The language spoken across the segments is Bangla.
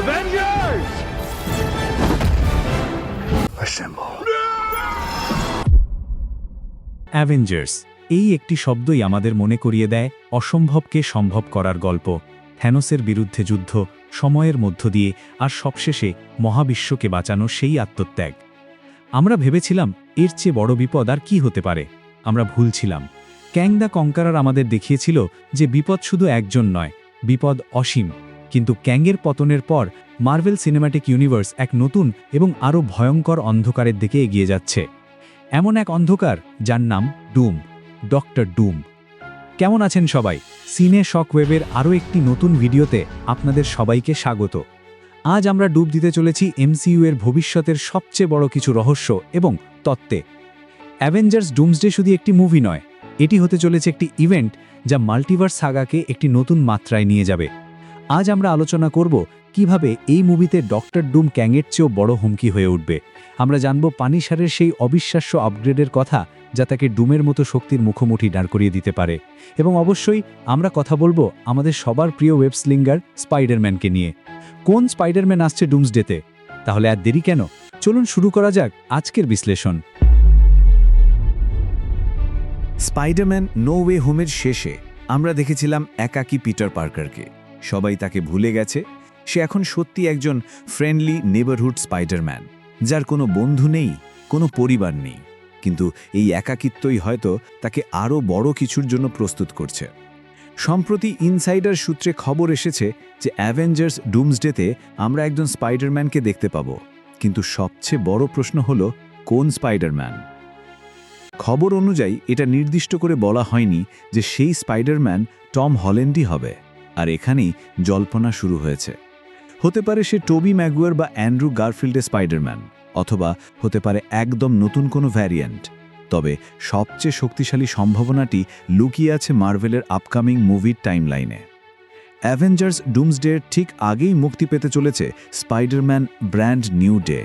Avengers! অ্যাভেঞ্জার্স এই একটি শব্দই আমাদের মনে করিয়ে দেয় অসম্ভবকে সম্ভব করার গল্প থ্যানোসের বিরুদ্ধে যুদ্ধ সময়ের মধ্য দিয়ে আর সবশেষে মহাবিশ্বকে বাঁচানো সেই আত্মত্যাগ। আমরা ভেবেছিলাম এর চেয়ে বড় বিপদ আর কি হতে পারে? আমরা ভুল ছিলাম। ক্যাং দ্য কঙ্কারার আমাদের দেখিয়েছিল যে বিপদ শুধু একজন নয় বিপদ অসীম। কিন্তু ক্যাংয়ের পতনের পর মার্ভেল সিনেম্যাটিক ইউনিভার্স এক নতুন এবং আরও ভয়ঙ্কর অন্ধকারের দিকে এগিয়ে যাচ্ছে। এমন এক অন্ধকার যার নাম ডুম, ডক্টর ডুম। কেমন আছেন সবাই? সিনে শকওয়েভের আরও একটি নতুন ভিডিওতে আপনাদের সবাইকে স্বাগত। আজ আমরা ডুব দিতে চলেছি এমসিইউ এর ভবিষ্যতের সবচেয়ে বড় কিছু রহস্য এবং তত্ত্বে। অ্যাভেঞ্জার্স ডুমসডে শুধু একটি মুভি নয়, এটি হতে চলেছে একটি ইভেন্ট যা মাল্টিভার্স সাগাকে একটি নতুন মাত্রায় নিয়ে যাবে। আজ আমরা আলোচনা করব কীভাবে এই মুভিতে ডক্টর ডুম ক্যাংয়ের চেয়েও বড় হুমকি হয়ে উঠবে। আমরা জানব পানিসারের সেই অবিশ্বাস্য আপগ্রেডের কথা যা তাকে ডুমের মতো শক্তির মুখোমুখি দাঁড় করিয়ে দিতে পারে। এবং অবশ্যই আমরা কথা বলব আমাদের সবার প্রিয় ওয়েব স্লিঙ্গার স্পাইডারম্যানকে নিয়ে। কোন স্পাইডারম্যান আসছে ডুমস ডুমসডেতে তাহলে আর দেরি কেন? চলুন শুরু করা যাক আজকের বিশ্লেষণ। স্পাইডারম্যান নো ওয়ে হোমের শেষে আমরা দেখেছিলাম একাকী পিটার পার্কারকে সবাই তাকে ভুলে গেছে। সে এখন সত্যি একজন ফ্রেন্ডলি নেবারহুড স্পাইডারম্যান যার কোনো বন্ধু নেই, কোনো পরিবার নেই। কিন্তু এই একাকিত্বই হয়তো তাকে আরও বড় কিছুর জন্য প্রস্তুত করছে। সম্প্রতি ইনসাইডার সূত্রে খবর এসেছে যে অ্যাভেঞ্জার্স ডুমসডেতে আমরা একজন স্পাইডারম্যানকে দেখতে পাব। কিন্তু সবচেয়ে বড় প্রশ্ন হল, কোন স্পাইডারম্যান খবর অনুযায়ী এটা নির্দিষ্ট করে বলা হয়নি যে সেই স্পাইডারম্যান টম হল্যান্ডই হবে। আর এখানেই জল্পনা শুরু হয়েছে। হতে পারে সে টোবি ম্যাগুয়ার বা অ্যান্ড্রু গারফিল্ডের স্পাইডারম্যান, অথবা হতে পারে একদম নতুন কোনো ভ্যারিয়েন্ট। তবে সবচেয়ে শক্তিশালী সম্ভাবনাটি লুকিয়ে আছে মার্ভেলের আপকামিং মুভির টাইমলাইনে। অ্যাভেঞ্জার্স ডুমসডের ঠিক আগেই মুক্তি পেতে চলেছে স্পাইডারম্যান ব্র্যান্ড নিউ ডে।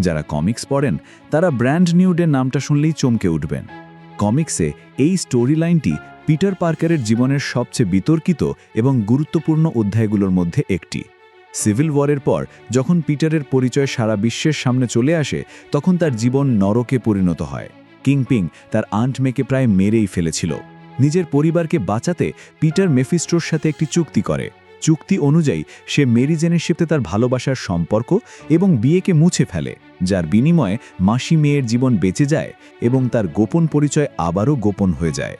যারা কমিক্স পড়েন, তারা ব্র্যান্ড নিউ ডে নামটা শুনলেই চমকে উঠবেন। কমিক্সে এই স্টোরি লাইনটি পিটার পার্কারের জীবনের সবচেয়ে বিতর্কিত এবং গুরুত্বপূর্ণ অধ্যায়গুলোর মধ্যে একটি। সিভিল ওয়ারের পর, যখন পিটারের পরিচয় সারা বিশ্বের সামনে চলে আসে, তখন তার জীবন নরকে পরিণত হয়। কিংপিং তার আন্ট মেকে প্রায় মেরেই ফেলেছিল। নিজের পরিবারকে বাঁচাতে পিটার মেফিস্টোর সাথে একটি চুক্তি করে। চুক্তি অনুযায়ী, সে মেরি জেনের সাথে তার ভালোবাসার সম্পর্ক এবং বিয়েকে মুছে ফেলে, যার বিনিময়ে মাসি মেয়ের জীবন বেঁচে যায় এবং তার গোপন পরিচয় আবারও গোপন হয়ে যায়।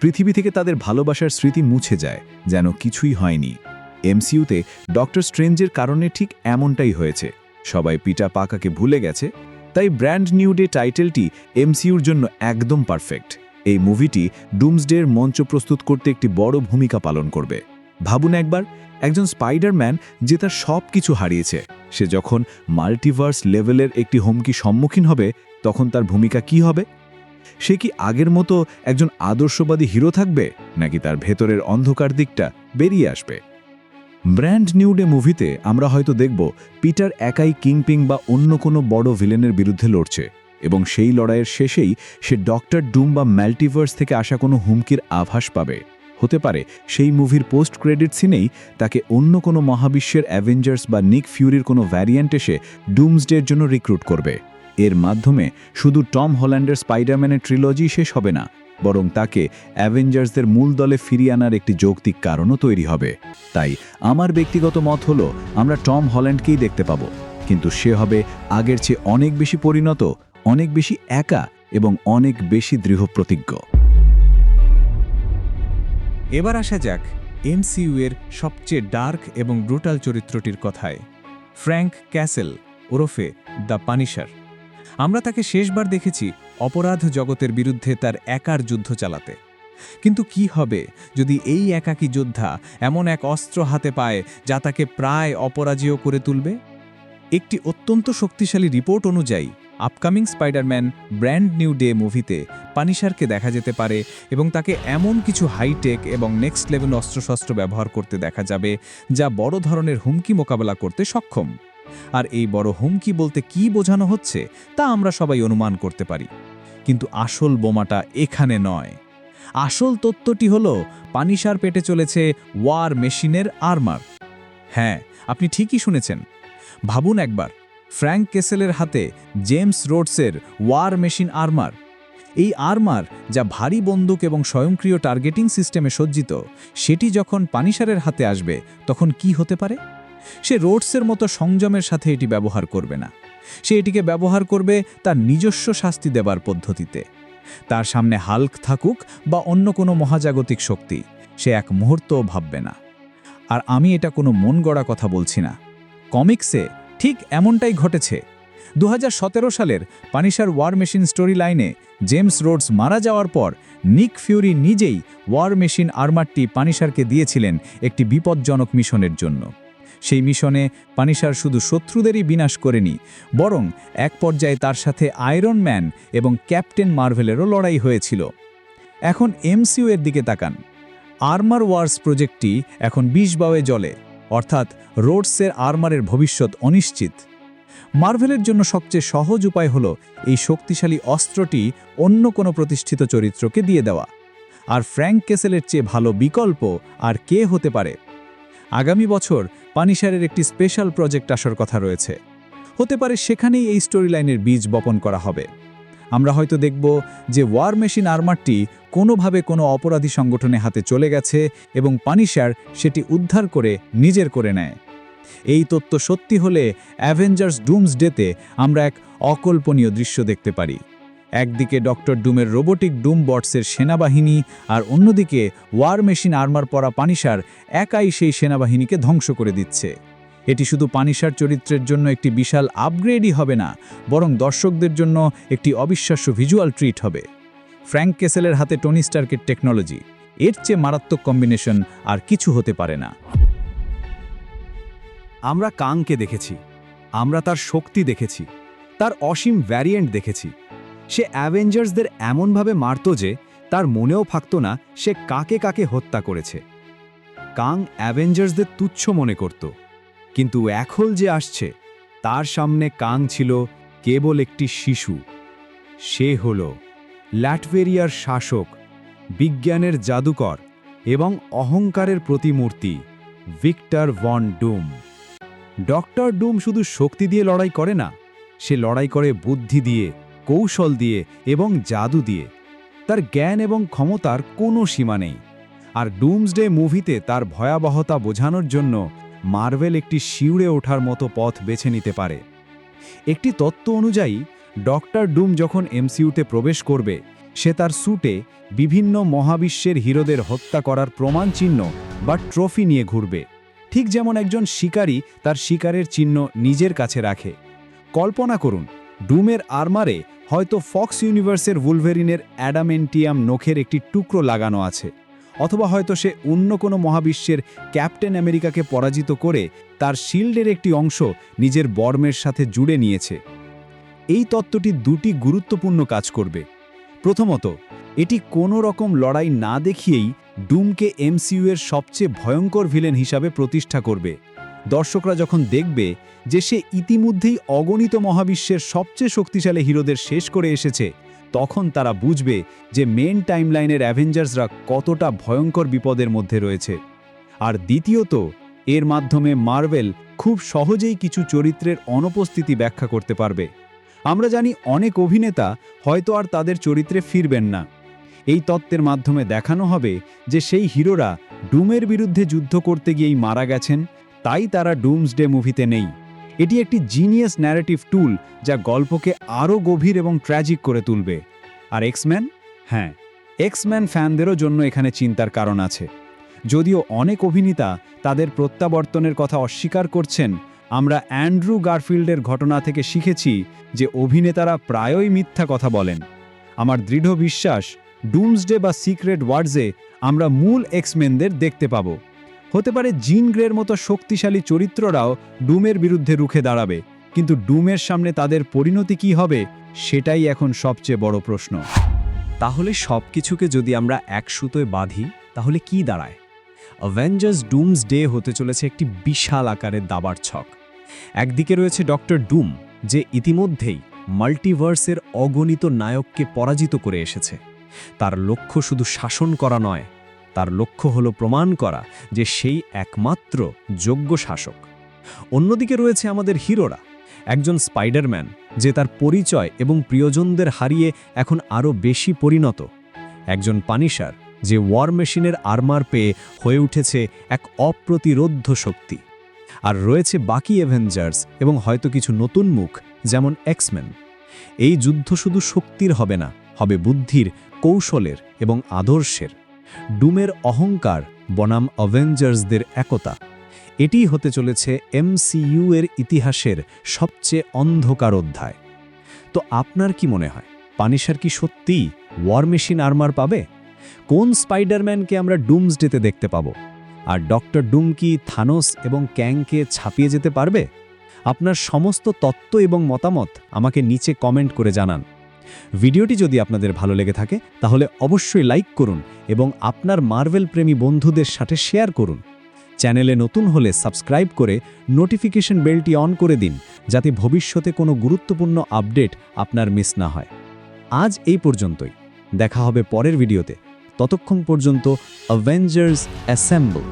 পৃথিবী থেকে তাদের ভালোবাসার স্মৃতি মুছে যায়, যেন কিছুই হয়নি। এমসিইউতে ডক্টর স্ট্রেঞ্জের কারণে ঠিক এমনটাই হয়েছে। সবাই পিটা পাকাকে ভুলে গেছে, তাই ব্র্যান্ড নিউ ডে টাইটেলটি এমসিইউর জন্য একদম পারফেক্ট। এই মুভিটি ডুমসডের মঞ্চ প্রস্তুত করতে একটি বড় ভূমিকা পালন করবে। ভাবুন একবার, একজন স্পাইডারম্যান যে তার সব কিছু হারিয়েছে, সে যখন মাল্টিভার্স লেভেলের একটি হুমকি সম্মুখীন হবে, তখন তার ভূমিকা কি হবে? সে কি আগের মতো একজন আদর্শবাদী হিরো থাকবে, নাকি তার ভেতরের অন্ধকার দিকটা বেরিয়ে আসবে? ব্র্যান্ড নিউ ডে মুভিতে আমরা হয়তো দেখব পিটার একাই কিংপিং বা অন্য কোনো বড় ভিলেনের বিরুদ্ধে লড়ছে, এবং সেই লড়াইয়ের শেষেই সে ডক্টর ডুম বা ম্যাল্টিভার্স থেকে আসা কোনো হুমকির আভাস পাবে। হতে পারে সেই মুভির পোস্ট ক্রেডিট সিনেই তাকে অন্য কোনো মহাবিশ্বের অ্যাভেঞ্জার্স বা নিক ফিউরির কোনো ভ্যারিয়েন্ট এসে ডুমসডের জন্য রিক্রুট করবে। এর মাধ্যমে শুধু টম হল্যান্ডের স্পাইডারম্যানের ট্রিলজি শেষ হবে না, বরং তাকে অ্যাভেঞ্জার্সদের মূল দলে ফিরিয়ে আনার একটি যৌক্তিক কারণও তৈরি হবে। তাই আমার ব্যক্তিগত মত হলো, আমরা টম হল্যান্ডকেই দেখতে পাবো, কিন্তু সে হবে আগের চেয়ে অনেক বেশি পরিণত, অনেক বেশি একা এবং অনেক বেশি দৃঢ় প্রতিজ্ঞ এবার আসা যাক এমসিইউ এর সবচেয়ে ডার্ক এবং ব্রুটাল চরিত্রটির কথায়। ফ্র্যাঙ্ক ক্যাসেল ওরফে দ্য পানিশার। আমরা তাকে শেষবার দেখেছি অপরাধ জগতের বিরুদ্ধে তার একার যুদ্ধ চালাতে। কিন্তু কি হবে যদি এই একাকী যোদ্ধা এমন এক অস্ত্র হাতে পায় যা তাকে প্রায় অপরাজেয় করে তুলবে? একটি অত্যন্ত শক্তিশালী রিপোর্ট অনুযায়ী, upcoming Spider-Man brand new day মুভিতে পানিশারকে দেখা যেতে পারে এবং তাকে এমন কিছু হাইটেক এবং নেক্সট লেভেল অস্ত্রশস্ত্র ব্যবহার করতে দেখা যাবে যা বড় ধরনের হুমকি মোকাবেলা করতে সক্ষম। আর এই বড় হুমকি বলতে কি বোঝানো হচ্ছে, তা আমরা সবাই অনুমান করতে পারি। কিন্তু আসল বোমাটা এখানে নয়। আসল তত্ত্বটি হল পানিসার পেটে চলেছে ওয়ার মেশিনের আর্মার। হ্যাঁ আপনি ঠিকই শুনেছেন। ভাবুন একবার, ফ্র্যাঙ্ক কেসেলের হাতে জেমস রোডসের ওয়ার মেশিন আর্মার। এই আর্মার, যা ভারী বন্দুক এবং স্বয়ংক্রিয় টার্গেটিং সিস্টেমে সজ্জিত, সেটি যখন পানিসারের হাতে আসবে, তখন কি হতে পারে? সে রোডসের মতো সংযমের সাথে এটি ব্যবহার করবে না। সে এটিকে ব্যবহার করবে তার নিজস্ব শাস্তি দেবার পদ্ধতিতে। তার সামনে হাল্ক থাকুক বা অন্য কোনো মহাজাগতিক শক্তি, সে এক মুহূর্তও ভাববে না। আর আমি এটা কোনো মন গড়া কথা বলছি না। কমিক্সে ঠিক এমনটাই ঘটেছে। দু হাজার সতেরো সালের পানিশার ওয়ার মেশিন স্টোরি লাইনে জেমস রোডস মারা যাওয়ার পর নিক ফিউরি নিজেই ওয়ার মেশিন আর্মারটি পানিশারকে দিয়েছিলেন একটি বিপজ্জনক মিশনের জন্য। সেই মিশনে পানিসার শুধু শত্রুদেরই বিনাশ করেনি, বরং এক পর্যায়ে তার সাথে আয়রন ম্যান এবং ক্যাপ্টেন মার্ভেলেরও লড়াই হয়েছিল। এখন এমসিউ এর দিকে তাকান। আর্মার ওয়ার্স প্রজেক্টটি এখন বিষ বাওয়ে জলে অর্থাৎ রোডসের আর্মারের ভবিষ্যৎ অনিশ্চিত। মার্ভেলের জন্য সবচেয়ে সহজ উপায় হল এই শক্তিশালী অস্ত্রটি অন্য কোনো প্রতিষ্ঠিত চরিত্রকে দিয়ে দেওয়া। আর ফ্র্যাঙ্ক কেসেলের চেয়ে ভালো বিকল্প আর কে হতে পারে? আগামী বছর পানিসারের একটি স্পেশাল প্রজেক্ট আসার কথা রয়েছে। হতে পারে সেখানেই এই স্টোরি লাইনের বীজ বপন করা হবে। আমরা হয়তো দেখব যে ওয়ার মেশিন আর্মারটি কোনোভাবে কোনো অপরাধী সংগঠনে হাতে চলে গেছে এবং পানিশার সেটি উদ্ধার করে নিজের করে নেয়। এই তত্ত্ব সত্যি হলে অ্যাভেঞ্জার্স ডুমস ডেতে আমরা এক অকল্পনীয় দৃশ্য দেখতে পারি। একদিকে ডক্টর ডুমের রোবোটিক ডুম বটসের সেনাবাহিনী আর অন্যদিকে ওয়ার মেশিন আর্মার পরা পানিসার একাই সেই সেনাবাহিনীকে ধ্বংস করে দিচ্ছে। এটি শুধু পানিসার চরিত্রের জন্য একটি বিশাল আপগ্রেডই হবে না, বরং দর্শকদের জন্য একটি অবিশ্বাস্য ভিজুয়াল ট্রিট হবে। ফ্র্যাঙ্ক কেসেলের হাতে টনি স্টার্কের টেকনোলজি, এর চেয়ে মারাত্মক কম্বিনেশন আর কিছু হতে পারে না। আমরা কাংকে দেখেছি, আমরা তার শক্তি দেখেছি, তার অসীম ভ্যারিয়েন্ট দেখেছি সে অ্যাভেঞ্জার্সদের এমনভাবে মারত যে, তার মনেও থাকত না সে কাকে কাকে হত্যা করেছে। কাং অ্যাভেঞ্জার্সদের তুচ্ছ মনে করত। কিন্তু এখন যে আসছে, তার সামনে কাং ছিল কেবল একটি শিশু। সে হল ল্যাটভেরিয়ার শাসক, বিজ্ঞানের জাদুকর এবং অহংকারের প্রতিমূর্তি Victor von Doom. Doctor Doom শুধু শক্তি দিয়ে লড়াই করে না, সে লড়াই করে বুদ্ধি দিয়ে কৌশল দিয়ে এবং জাদু দিয়ে। তার জ্ঞান এবং ক্ষমতার কোনো সীমা নেই। আর ডুমসডে মুভিতে তার ভয়াবহতা বোঝানোর জন্য মার্ভেল একটি শিউড়ে ওঠার মতো পথ বেছে নিতে পারে। একটি তত্ত্ব অনুযায়ী, ডক্টর ডুম যখন এমসিউতে প্রবেশ করবে, সে তার স্যুটে বিভিন্ন মহাবিশ্বের হিরোদের হত্যা করার প্রমাণ চিহ্ন বা ট্রফি নিয়ে ঘুরবে। ঠিক যেমন একজন শিকারী তার শিকারের চিহ্ন নিজের কাছে রাখে। কল্পনা করুন ডুমের আর্মারে হয়তো ফক্স ইউনিভার্সের উলভেরিনের অ্যাডামেন্টিয়াম নখের একটি টুকরো লাগানো আছে, অথবা হয়তো সে অন্য কোনো মহাবিশ্বের ক্যাপ্টেন আমেরিকাকে পরাজিত করে তার শিল্ডের একটি অংশ নিজের বর্মের সাথে জুড়ে নিয়েছে। এই তত্ত্বটি দুটি গুরুত্বপূর্ণ কাজ করবে। প্রথমত, এটি কোনো রকম লড়াই না দেখিয়েই ডুমকে এমসিইউ এর সবচেয়ে ভয়ঙ্কর ভিলেন হিসাবে প্রতিষ্ঠা করবে। দর্শকরা যখন দেখবে যে সে ইতিমধ্যেই অগণিত মহাবিশ্বের সবচেয়ে শক্তিশালী হিরোদের শেষ করে এসেছে, তখন তারা বুঝবে যে মেন টাইমলাইনের অ্যাভেঞ্জার্সরা কতটা ভয়ঙ্কর বিপদের মধ্যে রয়েছে। আর দ্বিতীয়ত, এর মাধ্যমে মার্ভেল খুব সহজেই কিছু চরিত্রের অনুপস্থিতি ব্যাখ্যা করতে পারবে। আমরা জানি অনেক অভিনেতা হয়তো আর তাদের চরিত্রে ফিরবেন না। এই তত্ত্বের মাধ্যমে দেখানো হবে যে সেই হিরোরা ডুমের বিরুদ্ধে যুদ্ধ করতে গিয়েই মারা গেছেন তাই তারা ডুমসডে মুভিতে নেই। এটি একটি জিনিয়াস ন্যারেটিভ টুল যা গল্পকে আরও গভীর এবং ট্র্যাজিক করে তুলবে। আর এক্সম্যান হ্যাঁ এক্সম্যান ফ্যানদেরও জন্য এখানে চিন্তার কারণ আছে। যদিও অনেক অভিনেতা তাদের প্রত্যাবর্তনের কথা অস্বীকার করছেন, আমরা অ্যান্ড্রু গারফিল্ডের ঘটনা থেকে শিখেছি যে অভিনেতারা প্রায়ই মিথ্যা কথা বলেন। আমার দৃঢ় বিশ্বাস ডুমসডে বা সিক্রেট ওয়ার্ডসে আমরা মূল এক্সমেনদের দেখতে পাব। হতে পারে জিন গ্রের মতো শক্তিশালী চরিত্ররাও ডুমের বিরুদ্ধে রুখে দাঁড়াবে, কিন্তু ডুমের সামনে তাদের পরিণতি কি হবে, সেটাই এখন সবচেয়ে বড় প্রশ্ন। তাহলে সব কিছুকে যদি আমরা এক সুতোয় বাঁধি, তাহলে কি দাঁড়ায়? অ্যাভেঞ্জার্স ডুমস ডে হতে চলেছে একটি বিশাল আকারের দাবার ছক। একদিকে রয়েছে ডক্টর ডুম, যে ইতিমধ্যেই মাল্টিভার্সের অগণিত নায়ককে পরাজিত করে এসেছে। তার লক্ষ্য শুধু শাসন করা নয় তার লক্ষ্য হল প্রমাণ করা যে সেই একমাত্র যোগ্য শাসক। অন্যদিকে রয়েছে আমাদের হিরোরা, একজন স্পাইডারম্যান, যে তার পরিচয় এবং প্রিয়জনদের হারিয়ে এখন আরও বেশি পরিণত। একজন পানিশার, যে ওয়ার মেশিনের আর্মার পেয়ে হয়ে উঠেছে এক অপ্রতিরোধ্য শক্তি। আর রয়েছে বাকি অ্যাভেঞ্জার্স এবং হয়তো কিছু নতুন মুখ, যেমন এক্সম্যান। এই যুদ্ধ শুধু শক্তির হবে না, হবে বুদ্ধির, কৌশলের এবং আদর্শের। ডুমের অহংকার বনাম অভেঞ্জার্সদের একতা। এটিই হতে চলেছে এমসিইউ এর ইতিহাসের সবচেয়ে অন্ধকার অধ্যায়। তো আপনার কি মনে হয় পানিশার কি সত্যিই ওয়ার মেশিন আর্মার পাবে? কোন স্পাইডারম্যানকে আমরা ডুমসডেতে দেখতে পাব? আর ডক্টর ডুম কি থানোস এবং ক্যাংকে ছাপিয়ে যেতে পারবে? আপনার সমস্ত তত্ত্ব এবং মতামত আমাকে নিচে কমেন্ট করে জানান। ভিডিওটি যদি আপনাদের ভালো লেগে থাকে, তাহলে অবশ্যই লাইক করুন এবং আপনার মার্ভেল প্রেমী বন্ধুদের সাথে শেয়ার করুন। চ্যানেলে নতুন হলে সাবস্ক্রাইব করে নোটিফিকেশন বেলটি অন করে দিন, যাতে ভবিষ্যতে কোনো গুরুত্বপূর্ণ আপডেট আপনার মিস না হয়। আজ এই পর্যন্তই। দেখা হবে পরের ভিডিওতে। ততক্ষণ পর্যন্ত অ্যাভেঞ্জার্স অ্যাসেম্বল